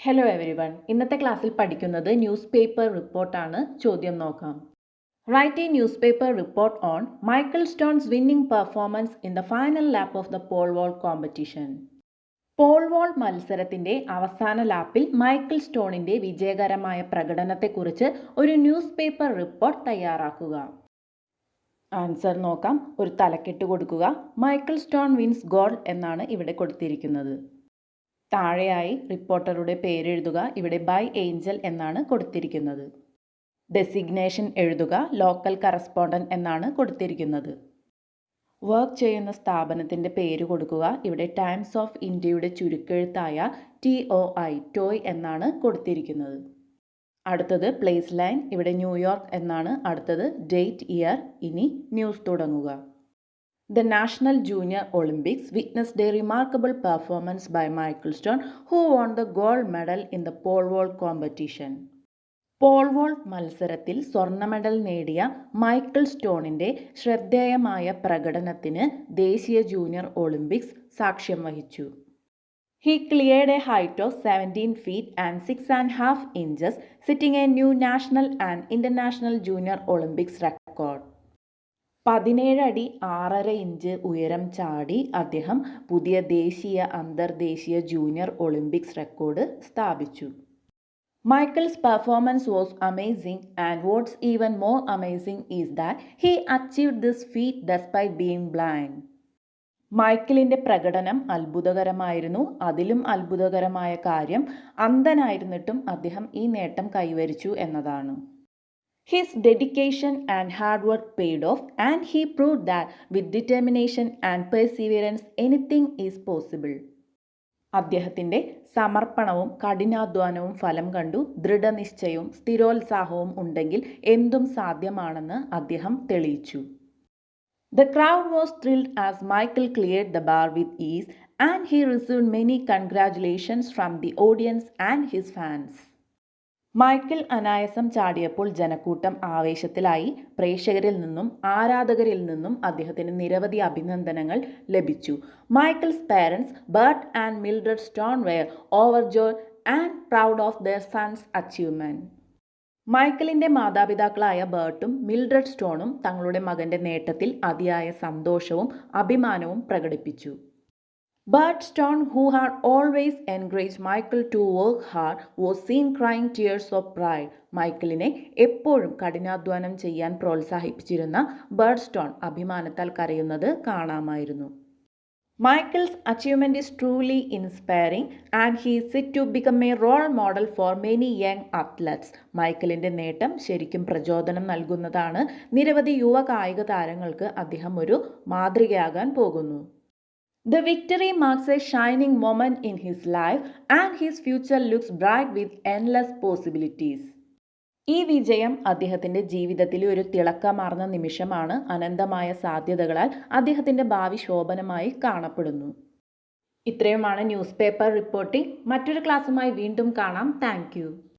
Hello every one ഇന്നത്തെ ക്ലാസ്സിൽ പഠിക്കുന്നത് ന്യൂസ് പേപ്പർ റിപ്പോർട്ടാണ് ചോദ്യം നോക്കാം. Write a newspaper report on Michael Stones winning performance in the final lap of the pole vault competition pole vault മത്സരത്തിന്റെ അവസാന ലാപ്പിൽ മൈക്കിൾ സ്റ്റോണിന്റെ വിജയകരമായ പ്രകടനത്തെക്കുറിച്ച് ഒരു ന്യൂസ് പേപ്പർ റിപ്പോർട്ട് തയ്യാറാക്കുക. ആൻസർ നോക്കാം. ഒരു തലക്കെട്ട് കൊടുക്കുക. മൈക്കിൾ സ്റ്റോൺ വിൻസ് ഗോൾഡ് എന്നാണ് ഇവിടെ കൊടുത്തിരിക്കുന്നത്. താഴെയായി റിപ്പോർട്ടറുടെ പേരെഴുതുക ഇവിടെ ബൈ ഏഞ്ചൽ എന്നാണ് കൊടുത്തിരിക്കുന്നത്. ഡെസിഗ്നേഷൻ എഴുതുക ലോക്കൽ കറസ്പോണ്ടന്റ് എന്നാണ് കൊടുത്തിരിക്കുന്നത്. വർക്ക് ചെയ്യുന്ന സ്ഥാപനത്തിന്റെ പേര് കൊടുക്കുക ഇവിടെ ടൈംസ് ഓഫ് ഇന്ത്യയുടെ ചുരുക്കെഴുത്തായ ടി ഒ ഐ ടോയ് എന്നാണ് കൊടുത്തിരിക്കുന്നത്. അടുത്തത് പ്ലേസ് ലൈൻ ഇവിടെ ന്യൂയോർക്ക് എന്നാണ്. അടുത്തത് ഡേറ്റ് ഇയർ ഇനി ന്യൂസ് തുടങ്ങുക. The National Junior Olympics witnessed a remarkable performance by Michael Stone, who won the gold medal in the pole vault competition. Pole vault മത്സരത്തിൽ സ്വർണ മെഡൽ നേടിയ മൈക്കിൾ സ്റ്റോണിന്റെ ശ്രദ്ധേയമായ പ്രകടനത്തിന് ദേശീയ ജൂനിയർ ഒളിമ്പിക്സ് സാക്ഷ്യം വഹിച്ചു he cleared a height of seventeen feet and six and half inches setting a new national and international junior Olympics record പതിനേഴ് അടി ആറര ഇഞ്ച് ഉയരം ചാടി അദ്ദേഹം പുതിയ ദേശീയ അന്തർദേശീയ ജൂനിയർ ഒളിമ്പിക്സ് റെക്കോർഡ് സ്ഥാപിച്ചു. Michaels performance was amazing and what's even more amazing is that he achieved this feat despite being blind മൈക്കിളിന്റെ പ്രകടനം അത്ഭുതകരമായിരുന്നു. അതിലും അത്ഭുതകരമായ കാര്യം അന്ധനായിരുന്നിട്ടും അദ്ദേഹം ഈ നേട്ടം കൈവരിച്ചു എന്നതാണ്. His dedication and hard work paid off, and he proved that with determination and perseverance, anything is possible. അദ്ദേഹത്തിന്റെ സമർപ്പണവും കഠിനാധ്വാനവും ഫലം കണ്ടു. ദൃഢനിശ്ചയവും സ്ഥിരോത്സാഹവും ഉണ്ടെങ്കിൽ എന്തും സാധ്യമാണെന്ന് അദ്ദേഹം തെളിയിച്ചു. The crowd was thrilled as Michael cleared the bar with ease and he received many congratulations from the audience and his fans Michael അനായസം ചാടിയപ്പോൾ ജനക്കൂട്ടം ആവേശത്തിലായി. പ്രേക്ഷകരിൽ നിന്നും ആരാധകരിൽ നിന്നും അദ്ദേഹത്തിന് നിരവധി അഭിനന്ദനങ്ങൾ ലഭിച്ചു. Michaels parents Burt and Mildred Stone were overjoyed and proud of their sons achievement മൈക്കിളിന്റെ മാതാപിതാക്കളായ ബേർട്ടും മിൽഡ്രഡ് സ്റ്റോണും തങ്ങളുടെ മകന്റെ നേട്ടത്തിൽ അതിയായ സന്തോഷവും അഭിമാനവും പ്രകടിപ്പിച്ചു. Bert Stone, who had always encouraged Michael to work hard, was seen crying tears of pride. മൈക്കിളിനെ എപ്പോഴും കഠിനാധ്വാനം ചെയ്യാൻ പ്രോത്സാഹിപ്പിച്ചിരുന്ന ബേർഡ് സ്റ്റോൺ അഭിമാനത്താൽ കരയുന്നത് കാണാമായിരുന്നു. Michaels achievement is truly inspiring and he set to become a role model for many young athletes മൈക്കിളിന്റെ നേട്ടം ശരിക്കും പ്രചോദനം നൽകുന്നതാണ് നിരവധി യുവ കായിക താരങ്ങൾക്ക് അദ്ദേഹം ഒരു മാതൃകയാകാൻ പോകുന്നു. The victory marks a shining moment in his life and his future looks bright with endless possibilities. ഈ വിജയം അദ്ദേഹത്തിന്റെ ജീവിതത്തിലെ ഒരു തിളക്കമാർന്ന നിമിഷമാണ് അനന്തമായ സാധ്യതകളാൽ അദ്ദേഹത്തിന്റെ ഭാവി ശോഭനമായി കാണപ്പെടുന്നു. ഇത്രയുമാണ് ന്യൂസ് പേപ്പർ റിപ്പോർട്ടിംഗ്. മറ്റൊരു ക്ലാസ്സുമായി വീണ്ടും കാണാം. താങ്ക്